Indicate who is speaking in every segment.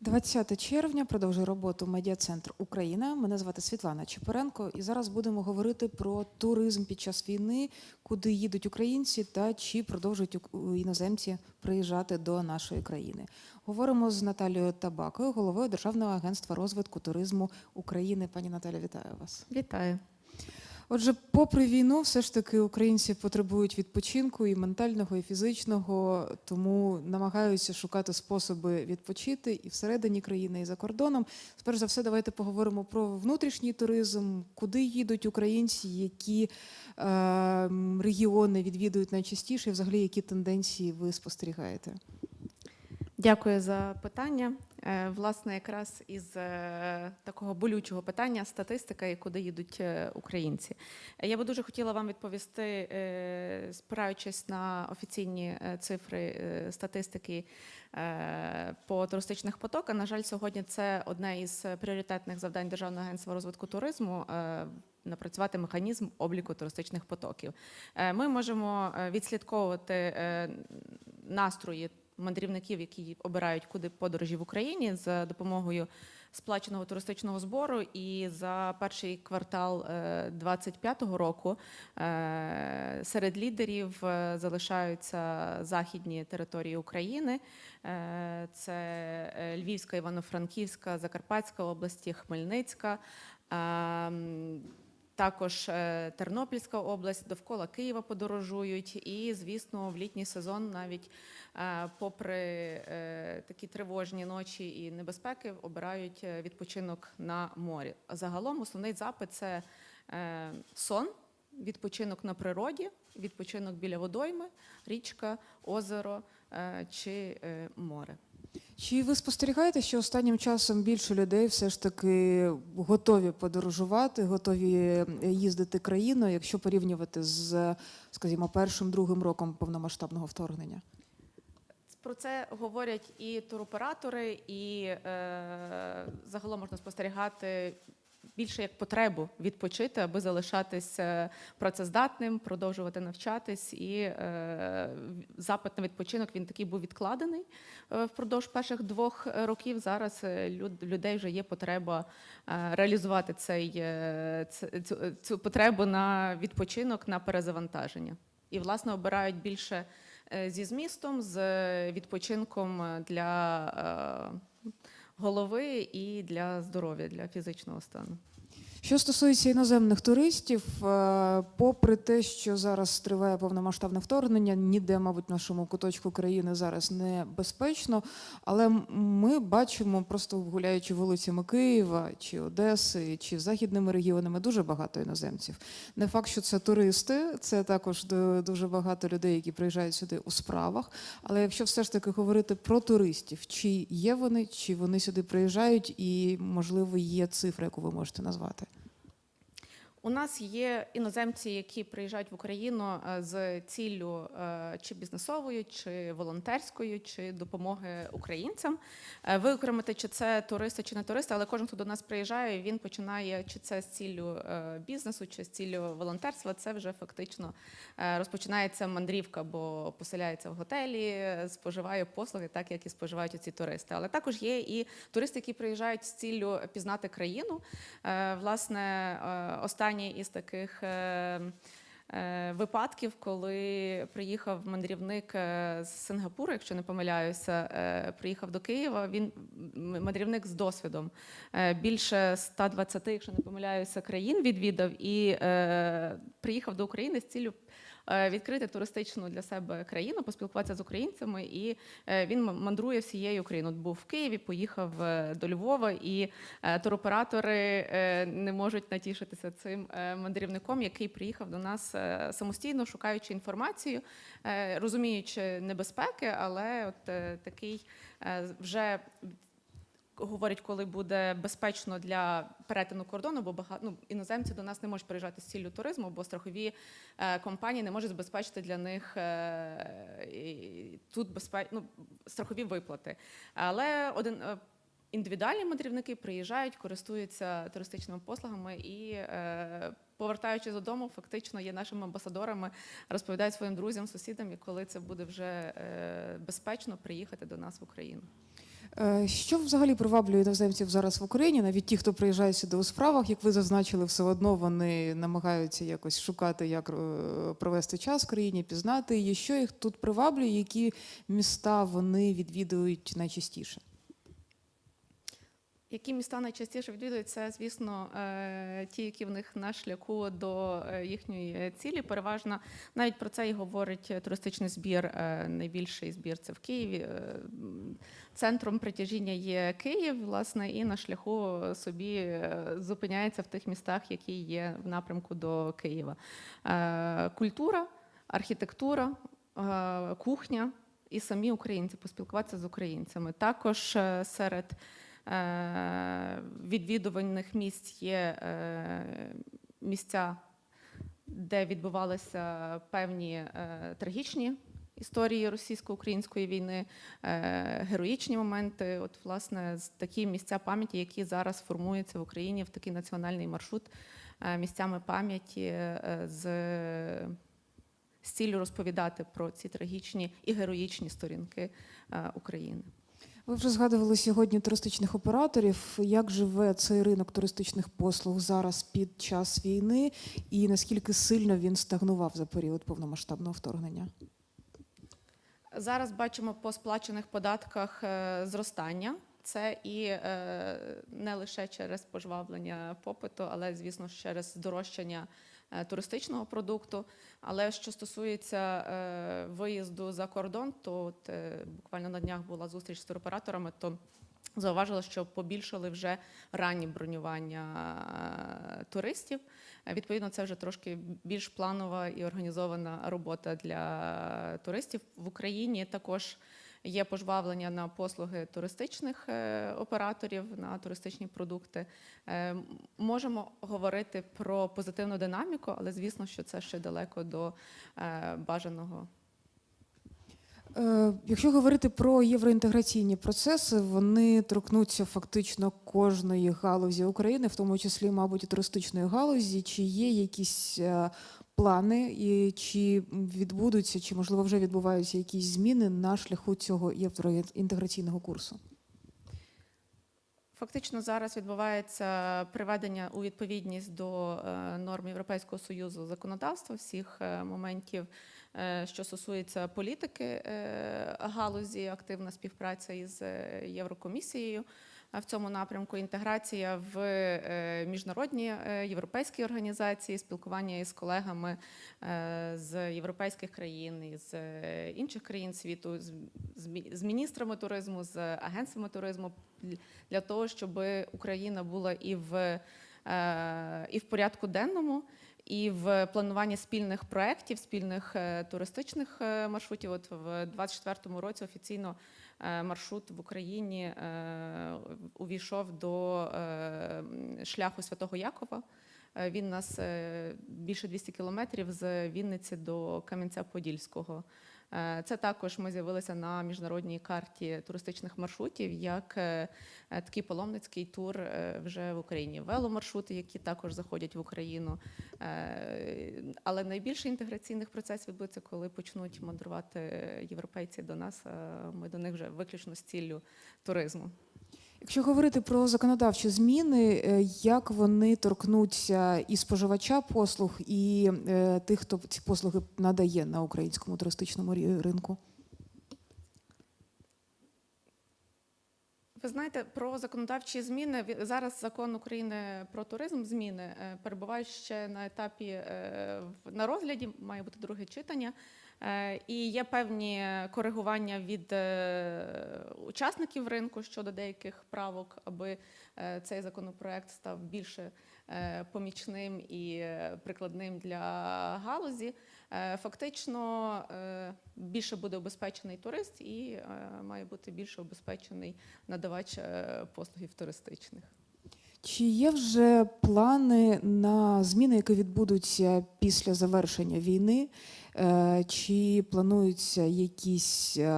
Speaker 1: 20 червня продовжує роботу медіа-центр Україна. Мене звати Світлана Чепуренко, і зараз будемо говорити про туризм під час війни, куди їдуть українці та чи продовжують іноземці приїжджати до нашої країни. Говоримо з Наталією Табакою, головою Державного агентства розвитку туризму України. Пані Наталя, вітаю вас.
Speaker 2: Вітаю.
Speaker 1: Отже, попри війну, все ж таки українці потребують відпочинку і ментального, і фізичного, тому намагаються шукати способи відпочити і всередині країни, і за кордоном. Сперш за все, давайте поговоримо про внутрішній туризм, куди їдуть українці, які е, регіони відвідують найчастіше, і взагалі які тенденції ви спостерігаєте.
Speaker 2: Дякую за питання. Е, Власне, якраз із е, такого болючого питання статистика і куди їдуть е, українці. Я би дуже хотіла вам відповісти, спираючись на офіційні цифри статистики по туристичних потоках. На жаль, сьогодні це одне із пріоритетних завдань Державного агентства розвитку туризму. Напрацювати механізм обліку туристичних потоків. Ми можемо відслідковувати настрої мандрівників, які обирають куди подорожі в Україні за допомогою сплаченого туристичного збору. І за перший квартал 2025 року е, серед лідерів е, залишаються західні території України. Е, Це е, Львівська, Івано-Франківська, Закарпатська області, Хмельницька. Також е, Тернопільська область, довкола Києва подорожують, і, звісно, в літній сезон, навіть е, попри е, такі тривожні ночі і небезпеки, обирають відпочинок на морі. Загалом основний запит це сон, відпочинок на природі, відпочинок біля водойми, річка, озеро чи море.
Speaker 1: Чи ви спостерігаєте, що останнім часом більше людей все ж таки готові подорожувати, готові їздити країною, якщо порівнювати з, скажімо, першим другим роком повномасштабного вторгнення?
Speaker 2: Про це говорять і туроператори, і е, загалом можна спостерігати більше як потребу відпочити, аби залишатись е, працездатним, продовжувати навчатись. І е, запит на відпочинок він такий був відкладений е, впродовж перших двох років. Зараз е, люд- людей вже є потреба реалізувати цей, цю, цю потребу на відпочинок, на перезавантаження. І, власне, обирають більше зі змістом, з відпочинком для голови і для здоров'я, для фізичного стану.
Speaker 1: Що стосується іноземних туристів, е, попри те, що зараз триває повномасштабне вторгнення, ніде, мабуть, в нашому куточку країни зараз не безпечно, але ми бачимо, просто гуляючи вулицями Києва чи Одеси, чи західними регіонами, дуже багато іноземців. Не факт, що це туристи, це також ду- дуже багато людей, які приїжджають сюди у справах. Але якщо все ж таки говорити про туристів, чи є вони, чи вони сюди приїжджають, і можливо є цифра, яку ви можете назвати?
Speaker 2: У нас є іноземці, які приїжджають в Україну е, з ціллю е, чи бізнесовою, чи волонтерською, чи допомоги українцям. Е, Виокремити, чи це туристи, чи не туристи, але кожен, хто до нас приїжджає, він починає чи це з ціллю бізнесу, чи з ціллю волонтерства. Це вже фактично розпочинається мандрівка, бо поселяється в готелі, споживає послуги, так як і споживають ці туристи. Але також є і туристи, які приїжджають з ціллю пізнати країну. Власне, е, останній із таких. е, е, Випадків, коли приїхав мандрівник е, з Сингапуру, якщо не помиляюся, приїхав до Києва. Він мандрівник з досвідом. Більше 120, якщо не помиляюся, країн відвідав і приїхав до України з ціллю е, відкрити туристичну для себе країну, поспілкуватися з українцями, і е, він мандрує всією Україною. От Був в Києві, поїхав е, до Львова, і е, туроператори е, не можуть натішитися цим е, мандрівником, який приїхав до нас е, самостійно, шукаючи інформацію, е, розуміючи небезпеки, але от е, такий е, вже говорять, коли буде безпечно для перетину кордону, бо багато ну, іноземці до нас не можуть приїжджати з ціллю туризму, бо страхові е, компанії не можуть забезпечити для них е, тут безпе... ну, страхові виплати. Але один. е, Індивідуальні мандрівники приїжджають, користуються туристичними послугами і, е, повертаючись додому, фактично є нашими амбасадорами, розповідають своїм друзям, сусідам, і коли це буде вже е, безпечно приїхати до нас в Україну.
Speaker 1: Е, Що взагалі приваблює іноземців зараз в Україні? Навіть ті, хто приїжджає сюди у справах, як ви зазначили, все одно вони намагаються якось шукати, як е, провести час в країні, пізнати її. Що їх тут приваблює, які міста вони відвідують найчастіше?
Speaker 2: Які міста найчастіше відвідують, це, звісно, е, ті, які в них на шляху до е, їхньої цілі. Переважно навіть про це і говорить туристичний збір. Е, Найбільший збір це в Києві. Центром притяжіння є Київ, власне, і на шляху собі зупиняється в тих містах, які є в напрямку до Києва. Культура, архітектура, кухня і самі українці, поспілкуватися з українцями. Також серед е, відвідувальних місць є е, місця, де відбувалися певні е, трагічні історії російсько-української війни, героїчні моменти. От, власне, такі місця пам'яті, які зараз формуються в Україні в такий національний маршрут місцями пам'яті з, з ціллю розповідати про ці трагічні і героїчні сторінки України.
Speaker 1: Ви вже згадували сьогодні туристичних операторів. Як живе цей ринок туристичних послуг зараз під час війни, і наскільки сильно він стагнував за період повномасштабного вторгнення?
Speaker 2: Зараз бачимо по сплачених податках е, зростання. Це і е, не лише через пожвавлення попиту, але звісно через здорожчання е, туристичного продукту. Але що стосується е, виїзду за кордон, то от, е, буквально на днях була зустріч з туроператорами, то зауважила, що побільшали вже ранні бронювання е, туристів. Е, Відповідно, це вже трошки більш планова і організована робота для туристів в Україні. Також є пожвавлення на послуги туристичних е, операторів, на туристичні продукти. Е, Можемо говорити про позитивну динаміку, але звісно, що це ще далеко до е, бажаного
Speaker 1: Якщо говорити про євроінтеграційні процеси, вони торкнуться фактично кожної галузі України, в тому числі, мабуть, і туристичної галузі. Чи є якісь е, плани, і чи відбудуться, чи можливо вже відбуваються якісь зміни на шляху цього євроінтеграційного курсу?
Speaker 2: Фактично зараз відбувається приведення у відповідність до е, норм Європейського союзу законодавства всіх е, моментів, е, що стосується політики е, галузі, активна співпраця із е, Єврокомісією. е, В цьому напрямку інтеграція в е, міжнародні е, європейські організації, спілкування із колегами е, з європейських країн, е, інших країн світу, з- з мі- з міністрами туризму, з агентствами туризму для того, щоб Україна була і в, е, і в порядку денному, і в плануванні спільних проєктів, спільних е, туристичних е, маршрутів. От в 2024 році офіційно е, маршрут в Україні увійшов до шляху Святого Якова. Він нас більше 200 кілометрів з Вінниці до Кам'янця-Подільського. Е, Це також ми з'явилися на міжнародній карті туристичних маршрутів як е, е, такий паломницький тур вже в Україні. Веломаршрути, які також заходять в Україну. Але найбільше інтеграційних процесів відбудеться, коли почнуть мандрувати європейці до нас. Ми до них вже виключно з ціллю туризму.
Speaker 1: Якщо говорити про законодавчі зміни, е, як вони торкнуться і споживача послуг, і е, тих, хто ці послуги надає на українському туристичному ринку?
Speaker 2: Ви знаєте, про законодавчі зміни зараз закон України про туризм зміни е, перебувають ще на етапі на розгляді, має бути друге читання. Е, І є певні коригування від е, учасників ринку щодо деяких правок, аби е, цей законопроект став більше помічним і прикладним для галузі. Фактично більше буде обезпечений турист і має бути більше обезпечений надавач послугів туристичних.
Speaker 1: Чи є вже плани на зміни, які відбудуться після завершення війни? Е, Чи плануються якісь е,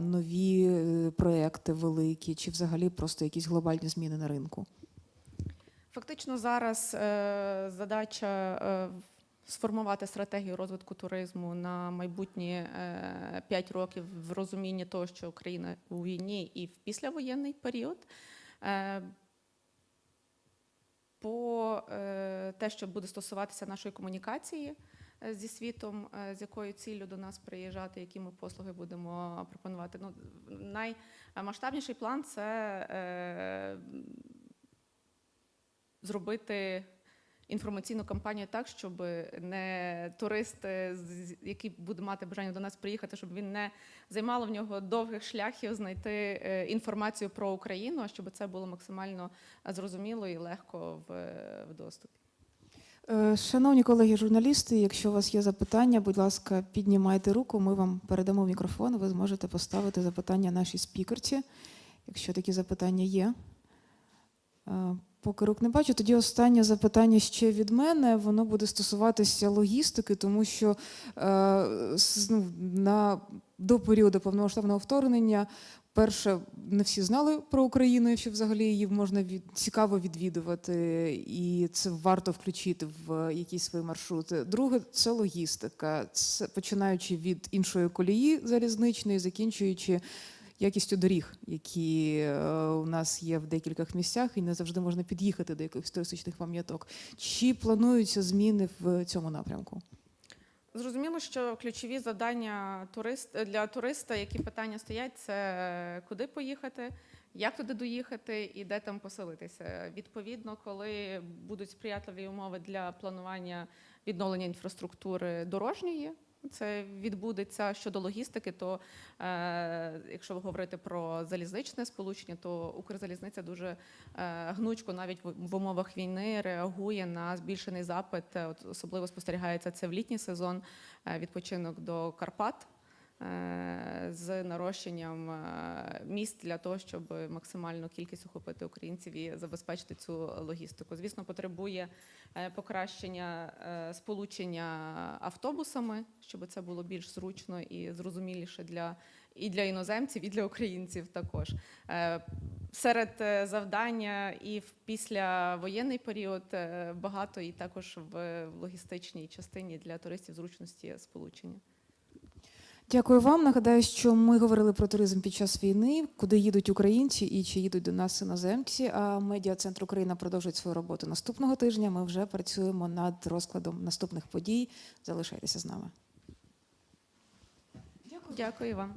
Speaker 1: нові е, проекти великі, чи взагалі просто якісь глобальні зміни на ринку?
Speaker 2: Фактично зараз задача сформувати стратегію розвитку туризму на майбутні 5 років в розумінні того, що Україна у війні і в післявоєнний період. По е, те, що буде стосуватися нашої комунікації е, зі світом, е, з якою ціллю до нас приїжджати, які ми послуги будемо пропонувати. Ну, наймасштабніший план це зробити інформаційну кампанію так, щоб не турист, е, який буде мати бажання до нас приїхати, щоб він не займало в нього довгих шляхів знайти е, інформацію про Україну, а щоб це було максимально е, зрозуміло і легко в, е, доступі.
Speaker 1: Е, Шановні колеги журналісти, якщо у вас є запитання, будь ласка, піднімайте руку, ми вам передамо мікрофон, ви зможете поставити запитання нашій спікерці, якщо такі запитання є. Поки рук не бачу, тоді останнє запитання ще від мене. Воно буде стосуватися логістики, тому що е, ну, на, до періоду повномасштабного вторгнення перше не всі знали про Україну, якщо взагалі її можна від, цікаво відвідувати, і це варто включити в якісь свої маршрути. Друге це логістика, це починаючи від іншої колії залізничної, закінчуючи якістю доріг, які е, у нас є в декількох місцях, і не завжди можна під'їхати до якихось туристичних пам'яток. Чи плануються зміни в цьому напрямку?
Speaker 2: Зрозуміло, що ключові завдання турист для туриста, які питання стоять, це куди поїхати, як туди доїхати і де там поселитися. Відповідно, коли будуть сприятливі умови для планування відновлення інфраструктури дорожньої. Це відбудеться щодо логістики. То е, якщо говорити про залізничне сполучення, то Укрзалізниця дуже е, гнучко навіть в, в умовах війни реагує на збільшений запит. От особливо спостерігається це в літній сезон е, відпочинок до Карпат. Е, З нарощенням е, місць для того, щоб максимальну кількість охопити українців і забезпечити цю логістику. Звісно, потребує е, покращення сполучення автобусами, щоб це було більш зручно і зрозуміліше для і для іноземців, і для українців також. Серед завдання і в післявоєнний період багато і також в логістичній частині для туристів зручності сполучення.
Speaker 1: Дякую вам. Нагадаю, що ми говорили про туризм під час війни, куди їдуть українці і чи їдуть до нас іноземці. А медіа центр Україна продовжить свою роботу наступного тижня. Ми вже працюємо над розкладом наступних подій. Залишайтеся з нами.
Speaker 2: Дякую Дякую вам.